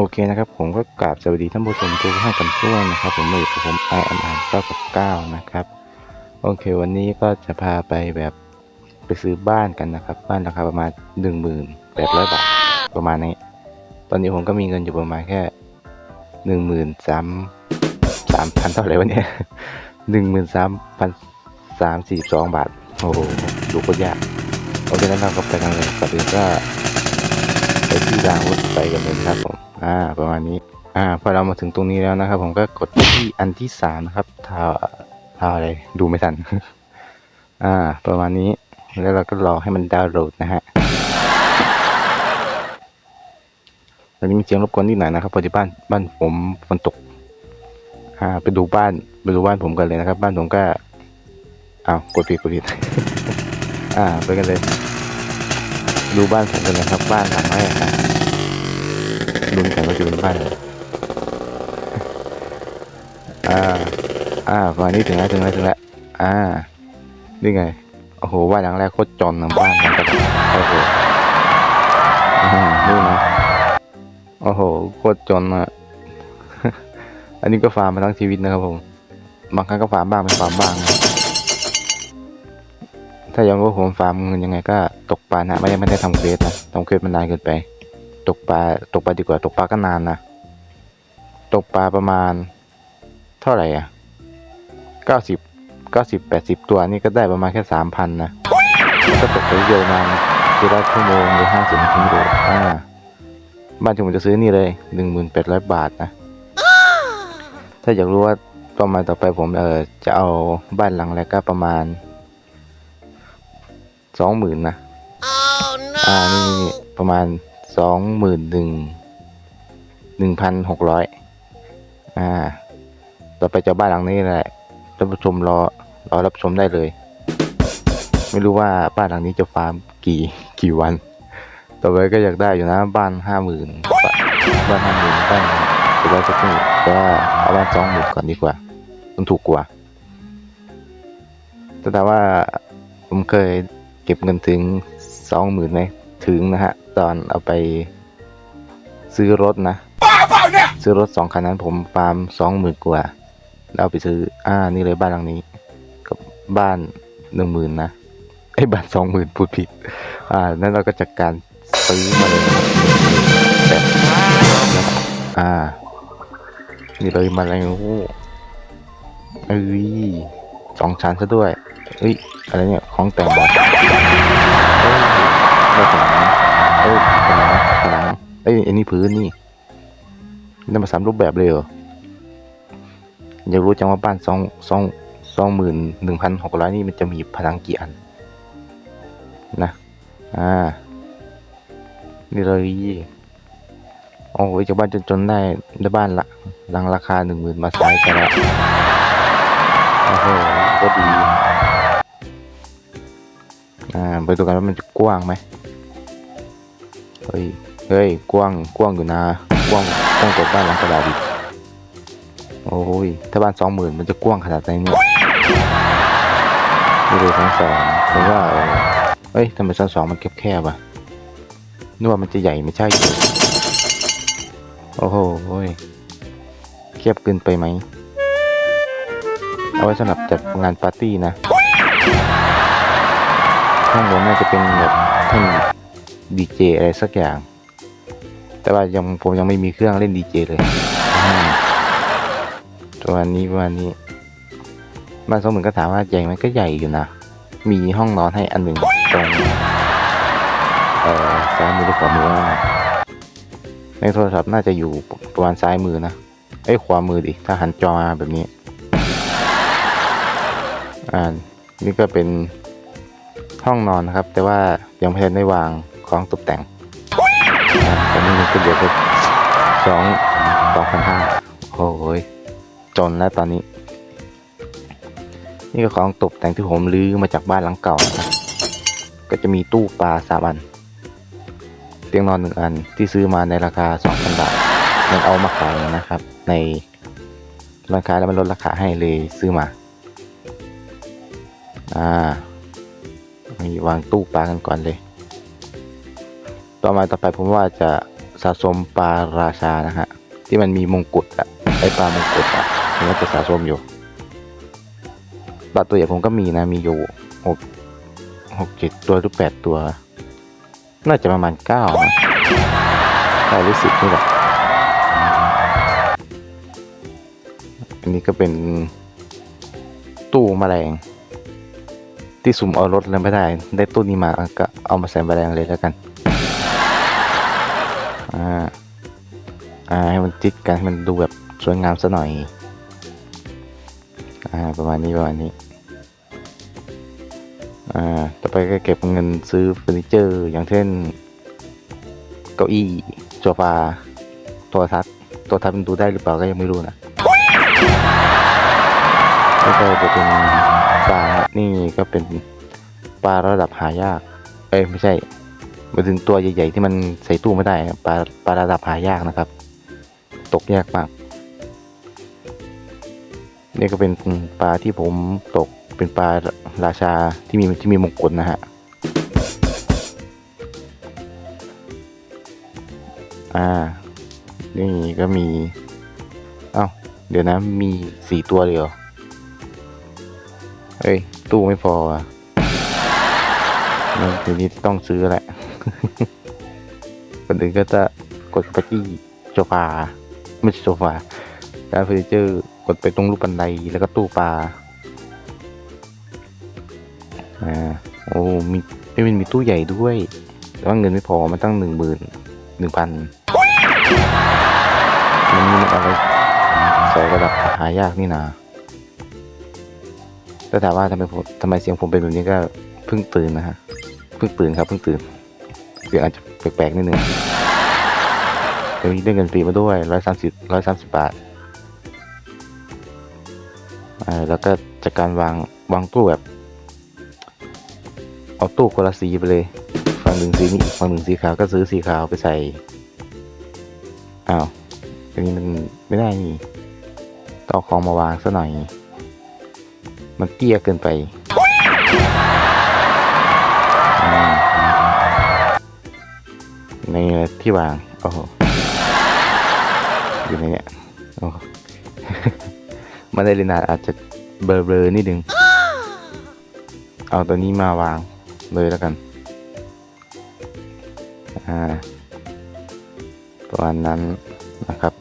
โอเคนะครับผมก็กราบสวัสดีท่านผู้ชมทุกท่านกันด้วยนะครับ ผมมาอยู่กับผมไอแอมอ่านเก้ากับเก้านะครับ โอเค วันนี้ก็จะพาไปแบบไปซื้อบ้านกันนะครับ บ้านราคาประมาณหนึ่งหมื่นแปดร้อยบาทประมาณนี้ ตอนนี้ผมก็มีเงินอยู่ประมาณแค่หนึ่งหมื่นสามสามพันเท่าไหร่วะเนี่ยหนึ่งหมื่นสามพันสามสี่สองบาท โอ้โหดูโคตรยากโอเคนั้นเราก็ไปกันเลยก่อนอื่นก็ไปที่รางรถไฟกันเลยครับผม อ่า ประมาณนี้ อ่า พอเรามาถึงตรงนี้แล้วนะครับ ผมก็กดที่อันที่สามนะครับทาวทาวอะไร ดูไม่ทัน อ่า ประมาณนี้ แล้วเราก็รอให้มันดาวน์โหลดนะฮะตอนนี้มีเสียงรบกวนนิดหน่อยนะครับพอดีบ้านบ้านผมฝนตกอ่าไปดูบ้านไปดูบ้านผมกันเลยนะครับ บ้านผมก็อ้าวกดผิดกดผิด อ่า ไปกันเลย ดูบ้านผมกันเลยครับ บ้านหลังแรกนะ ลุ้นกันว่าจะเป็นบ้านอ่า อ่าประมาณนี้ถึงแล้วถึงแล้วถึงแล้วอ่า นี่ไง โอ้โหบ้านหลังแรกโคตรจนนะบ้านมันก็โอ้โหนี่นะ โอ้โห โคตรจนอะ อันนี้ก็ฟาร์มมาทั้งชีวิตนะครับผม บางครั้งก็ฟาร์มบ้างไม่ฟาร์มบ้าง ถ้ายังว่าผมฟาร์มเงินยังไงก็ตกปลานะไม่ได้ไม่ได้ทำเควสนะทำเควสมันนานเกินไป ตกปลาตกปลาดีกว่าตกปลาก็นานนะ ตกปลาประมาณเท่าไหร่อะเก้าสิบเก้าสิบแปดสิบตัวนี่ก็ได้ประมาณแค่สามพันนะแล้วก็ตกไปเยอะประมาณทีละชั่วโมงหรือห้าสิบนาทีดูอ่าบ้านที่ผมจะซื้อนี่เลยหนึ่งหมื่นแปดร้อยบาทนะ ถ้าอยากรู้ว่าประมาณต่อไปผมเออจะเอาบ้านหลังแรกก็ประมาณสองหมื่นนะอ่านี่นี่นี่ประมาณ สองหมื่นหนึ่งหนึ่งพันหกร้อยอ่า ต่อไปจะบ้านหลังนี้แหละท่านผู้ชมรอรอรับชมได้เลย ไม่รู้ว่าบ้านหลังนี้จะฟาร์มกี่กี่วัน ต่อไปก็อยากได้อยู่นะบ้านห้าหมื่นบ้านห้าหมื่นบ้านจะได้สักนี่แต่ว่าเอาบ้านสองหมื่นก่อนดีกว่ามันถูกกว่าแต่ว่าผมเคยเก็บเงินถึงสองหมื่นไหมถึงนะฮะ ตอนเอาไปซื้อรถนะซื้อรถสองคันนั้นผมฟาร์มสองหมื่นกว่าแล้วเอาไปซื้อ อ่า นี่เลยบ้านหลังนี้ กับบ้านหนึ่งหมื่นนะไอ้ยบ้านสองหมื่นพูดผิด อ่า นั้นเราก็จัดการซื้อมาเลยนะครับแบบอ่า นี่เลยมาแล้วเอ้ยสองชั้นซะด้วยเอ้ย อะไรเนี่ย ของแต่งบอสเอ้ยได้ผนัง เอ้ยผนังผนังเอ้ยอันนี้พื้นนี่นี่มาสามรูปแบบเลยเหรออยากรู้จังว่าบ้านสองสองสองหมื่นหนึ่งพันหกร้อยนี่มันจะมีผนังกี่อัน นะ อ่า นี่เลยโอ้ยจากบ้านจนๆได้ได้บ้านละหลังราคาหนึ่งหมื่นมาใช้กันละโอ้โหก็ดี อ่า ไปดูกันว่ามันจะกว้างไหม เฮ้ย เฮ้ย กว้าง กว้างอยู่นะ กว้าง กว้างกว่าบ้านหลังกระดาษอีกโอ้ย ถ้าบ้านสองหมื่นมันจะกว้างขนาดไหนเนี่ยนี่เลยทั้งสองผมว่าเฮ้ยทำไมชั้นสองมันแคบๆอะนึกว่ามันจะใหญ่ไม่ใช่ โอ้โหโอ้ยแคบเกินไปไหม เอาไว้สำหรับจัดงานปาร์ตี้นะข้างบนน่าจะเป็นแบบท่าน ดีเจอะไรสักอย่าง แต่ว่ายังผมยังไม่มีเครื่องเล่นดีเจเลยอ่าประมาณนี้ประมาณนี้บ้านสองหมื่นก็ถามว่าใหญ่ไหมก็ใหญ่อยู่นะ มีห้องนอนให้อันหนึ่งตรงเอ่อซ้ายมือหรือขวามือว่าในโทรศัพท์น่าจะอยู่ประมาณซ้ายมือนะเอ้ขวามือดิ ถ้าหันจอมาแบบนี้ อ่า นี่ก็เป็นห้องนอนนะครับ แต่ว่ายังไม่ทันได้วาง ของตกแต่งตอนนี้มันก็เดือดสองสองพันห้าโอ้ยจนแล้วตอนนี้ นี่ก็ของตกแต่งที่ผมลื้อมาจากบ้านหลังเก่านะครับก็จะมีตู้ปลาสามอัน เตียงนอนหนึ่งอันที่ซื้อมาในราคาสองพันบาทมันเอามาขายนะครับ ในร้านค้าแล้วมันลดราคาให้เลยซื้อมา อ่ามีวางตู้ปลากันก่อนเลย ต่อมาต่อไปผมว่าจะสะสมปลาราชานะฮะที่มันมีมงกุฎอะไอปลามงกุฎอะผมก็จะสะสมอยู่ปลาตัวใหญ่ผมก็มีนะมีอยู่หกหกเจ็ดตัวหรือแปดตัว น่าจะประมาณเก้านะเก้าหรือสิบนี่แหละอันนี้ก็เป็นตู้แมลง ที่สุ่มเอารถแล้วไม่ได้ ได้ตู้นี้มาก็เอามาใส่แมลงเลยแล้วกัน อ่าให้มันติดกันให้มันดูแบบสวยงามซะหน่อยอ่าประมาณนี้ประมาณนี้อ่าต่อไปก็เก็บเงินซื้อเฟอร์นิเจอร์ อย่างเช่น เก้าอี้โซฟาโทรทัศน์โทรทัศน์มันดูได้หรือเปล่าก็ยังไม่รู้นะแล้วก็จะเป็นปลานี่ก็เป็นปลาระดับหายาก เอ้ยไม่ใช่มาถึงตัวใหญ่ๆที่มันใส่ตู้ไม่ได้ปลาปลาระดับหายากนะครับ ตกยากมาก นี่ก็เป็นปลาที่ผมตกเป็นปลาราชาที่มีที่มีมงกุฎนะฮะอ่า นี่ก็มี เอ้า เดี๋ยวนะ มีสี่ตัวเลยเหรอ เฮ้ย ตู้ไม่พออะงั้นทีนี้ต้องซื้อแหละ คนอื่นก็จะกดไปที่โซฟา ไม่ใช่โซฟาการเฟอร์นิเจอร์กดไปตรงรูปบันไดแล้วก็ตู้ปลาอ่าโอ้มีไม่เป็นมีตู้ใหญ่ด้วย แต่ว่าเงินไม่พอมันตั้งหนึ่งหมื่นหนึ่งพันมันนี่มันเอาไปใส่ระดับหายากนี่นะถ้าถามว่าทำไมผมทำไมเสียงผมเป็นแบบนี้ก็เพิ่งตื่นนะฮะเพิ่งตื่นครับเพิ่งตื่นเสียงอาจจะแปลกๆนิดนึง วนี้ได้เงินฟรีมาด้วยร้อยสามสิบร้อยสามสิบบาทอ่าแล้วก็จากการวางวางตู้แบบเอาตู้คนละสีไปเลยฝั่งหนึ่งสีนี้ฝั่งหนึ่งสีขาวก็ซื้อสีขาวไปใส่อ้าวอันนี้มันไม่ได้นี่ต้องเอาของมาวางซะหน่อย มันเตี้ยเกินไปในที่วางโอ้โห อยู่ในเนี้ยโอ้โหมาได้เลยนานอาจจะเบลอๆนิดนึง เอาตัวนี้มาวางเลยแล้วกัน อ่าประมาณนั้นนะครับ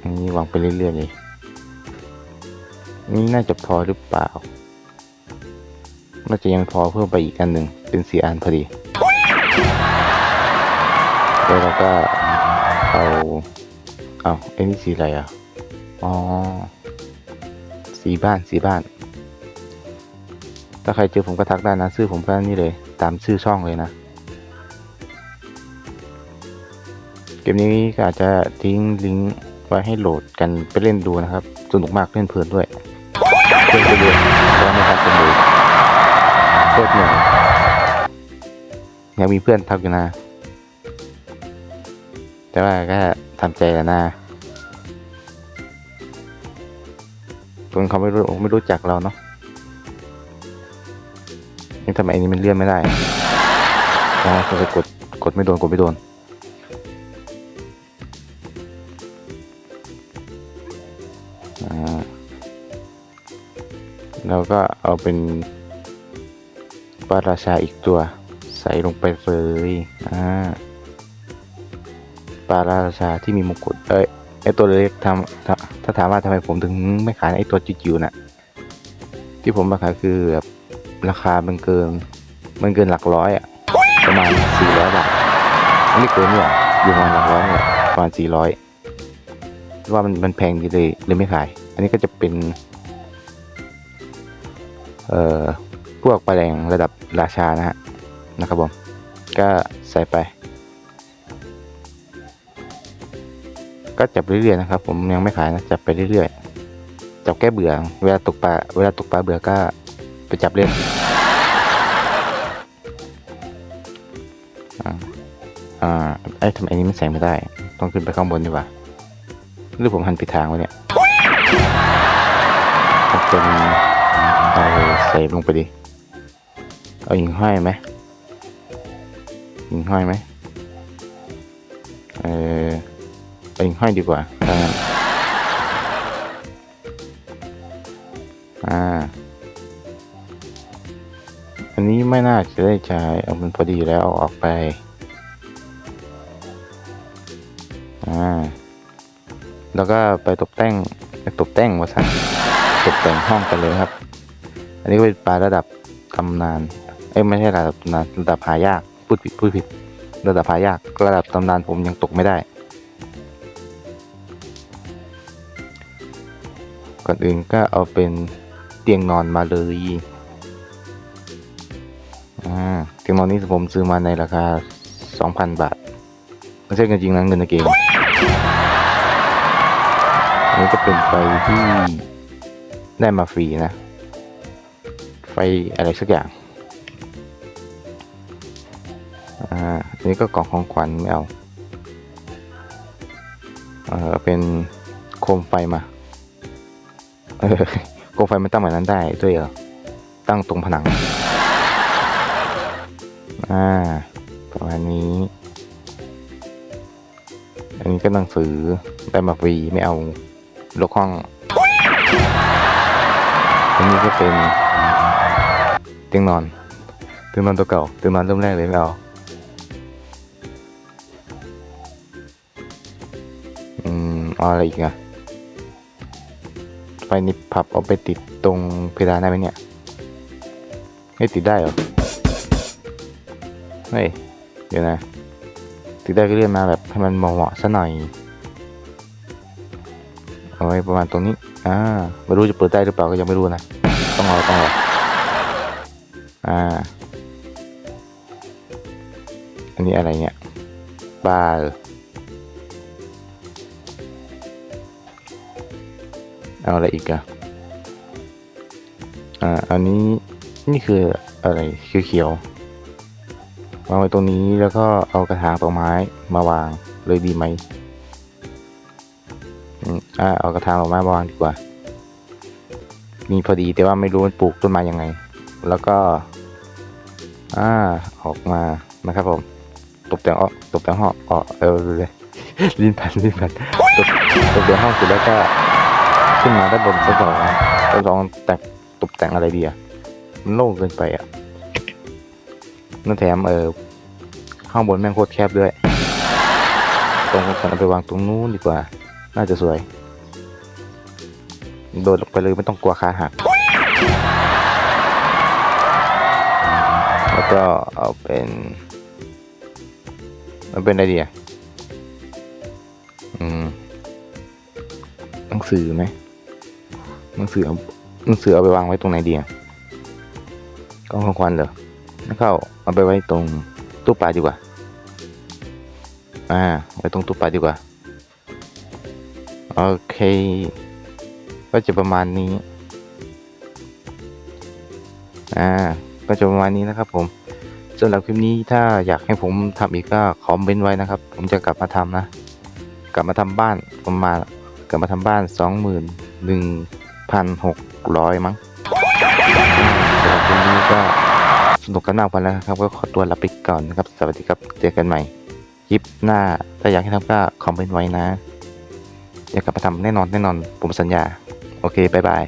อันนี้วางไปเรื่อยๆเลย นี่น่าจะพอหรือเปล่า น่าจะยังพอเพิ่มไปอีกอันหนึ่งเป็นสี่อันพอดี แล้วเราก็เอาเอาไอ้นี่สีอะไรอะ อ๋อ สีบ้านสีบ้าน ถ้าใครเจอผมก็ทักได้นะ ชื่อผมก็นี่เลย ตามชื่อช่องเลยนะ เกมนี้ก็อาจจะทิ้งลิงก์ไว้ให้โหลดกันไปเล่นดูนะครับ สนุกมากเล่นเพลินด้วยเพื่อนไปเรียนก็ไม่ทักกันเลยโคตรเหนื่อยยังมีเพื่อนทักอยู่นะ แต่ว่าก็ทำใจแล้วนะคนเขาไม่รู้ไม่รู้จักเราเนาะนี่ทำไมอันนี้มันเลื่อนไม่ได้อ๋อเขาไปกดกดไม่โดนกดไม่โดนอ่าแล้วก็เอาเป็นปลาราชาอีกตัว ใส่ลงไปเลยอ่า ปลาราชาที่มีมงกุฎเอ้ยไอตัวเล็กทำถ้าถามว่าทำไมผมถึงไม่ขายไอตัวจิ๋วๆน่ะ ที่ผมมาขายคือแบบราคามันเกิน มันเกินหลักร้อยอะประมาณสี่ร้อยบาทไม่เกินนี่หว่าอยู่ประมาณหลักร้อยเนี่ยประมาณสี่ร้อยว่ามันมันแพงดีเลยเลยไม่ขาย อันนี้ก็จะเป็น เอ่อพวกปลาแดงระดับราชานะฮะนะครับผมก็ใส่ไป ก็จับเรื่อยๆนะครับ ผมยังไม่ขายนะจับไปเรื่อยๆจับแก้เบื่อ เวลาตกปลาเวลาตกปลาเบื่อก็ไปจับเล่นอ่าอ่าไอ้ทำไมอันนี้มันใส่ไม่ได้ ต้องขึ้นไปข้างบนดีกว่าหรือผมหันผิดทางวะเนี่ยเอาเป็นเอาใส่ลงไปดิ เอาหิงห้อยไหมหิงห้อยไหม ไปหิ่งห้อยดีกว่าอ่า อันนี้ไม่น่าจะได้ใช้เอามันพอดีแล้วเอาออกไป อ่า แล้วก็ไปตกแต่งตกแต่งวาสันตกแต่งห้องกันเลยครับ อันนี้ก็เป็นปลาระดับตำนาน เอ้ยไม่ใช่ระดับตำนานระดับหายากพูดผิดพูดผิด ระดับหายากระดับตำนานผมยังตกไม่ได้ ก่อนอื่นก็เอาเป็นเตียงนอนมาเลยอ่าเตียงนอนนี้ผมซื้อมาในราคา 2,000 บาท ไม่ใช่เงินจริงนะเงินในเกมอันนี้ก็เป็นไฟที่ได้มาฟรีนะ ไฟอะไรสักอย่าง อ่าอันนี้ก็กล่องของขวัญไม่เอา เออเป็นโคมไฟมา เออโคมไฟมันตั้งแบบนั้นได้ด้วยเหรอตั้งตรงผนัง อ่า ประมาณนี้ อันนี้ก็หนังสือได้มาฟรีไม่เอาลกห้อง อันนี้ก็เป็นเตียงนอนเตียงนอนตัวเก่าเตียงนอนเริ่มแรกเลยไม่เอาอืมออะไรอีกอะ ไฟนิบพับเอาไปติดตรงเพดานได้ไหมเนี่ย ไม่ติดได้เหรอ เฮ้ย เดี๋ยวนะ ติดได้ก็เลื่อนมาแบบให้มันเหมาะๆซะหน่อย เอาไว้ประมาณตรงนี้ อ่า ไม่รู้จะเปิดได้หรือเปล่าก็ยังไม่รู้นะ ต้องรอต้องรอ อ่า อันนี้อะไรเนี่ยบาเหร เอาอะไรอีกอะอ่า อันนี้นี่คืออะไรเขียวๆวางไว้ตรงนี้แล้วก็เอากระถางต้นไม้มาวางเลยดีไหมอืมอ่าเอากระถางต้นไม้มาวางดีกว่า มีพอดีแต่ว่าไม่รู้มันปลูกต้นไม้ยังไง แล้วก็ อ่า ออกมานะครับผมตกแต่งออกตกแต่งห้องออกเออเลยลิ้นพันลิ้นพันตกตกแต่งห้องเสร็จแล้วก็ ขึ้นมาด้านบนชั้นสองชั้นสองแต่งตกแต่งอะไรดีอะมันโล่งเกินไปอะนั่นแถมเออข้างบนแม่งโคตรแคบด้วย ตรงกันเอาไปวางตรงนู้นดีกว่า น่าจะสวย โดดลงไปเลยไม่ต้องกลัวขาหัก แล้วก็เอาเป็น มันเป็นอะไรดีอะอืมหนังสือไหม หนังสือเอาหนังสือเอาไปวางไว้ตรงไหนดีอะกล้องของควันเหรอแล้วก็เอาไปไว้ตรงตู้ปลาดีกว่า อ่า ไว้ตรงตู้ปลาดีกว่า โอเค ก็จะประมาณนี้ อ่า ก็จะประมาณนี้นะครับผมสำหรับคลิปนี้ถ้าอยากให้ผมทำอีกก็คอมเมนต์ไว้นะครับ ผมจะกลับมาทำนะ กลับมาทำบ้านประมาณกลับมาทำบ้านสองหมื่นหนึ่ง พันหกร้อยมั้งสำหรับวันนี้ก็สนุกกันมากพอแล้วครับ ก็ขอตัวลาไปก่อนนะครับ สวัสดีครับ เจอกันใหม่คลิปหน้า ถ้าอยากให้ทำก็คอมเมนต์ไว้นะ อยากกลับมาทำแน่นอนแน่นอน ผมสัญญา โอเค บ๊ายบาย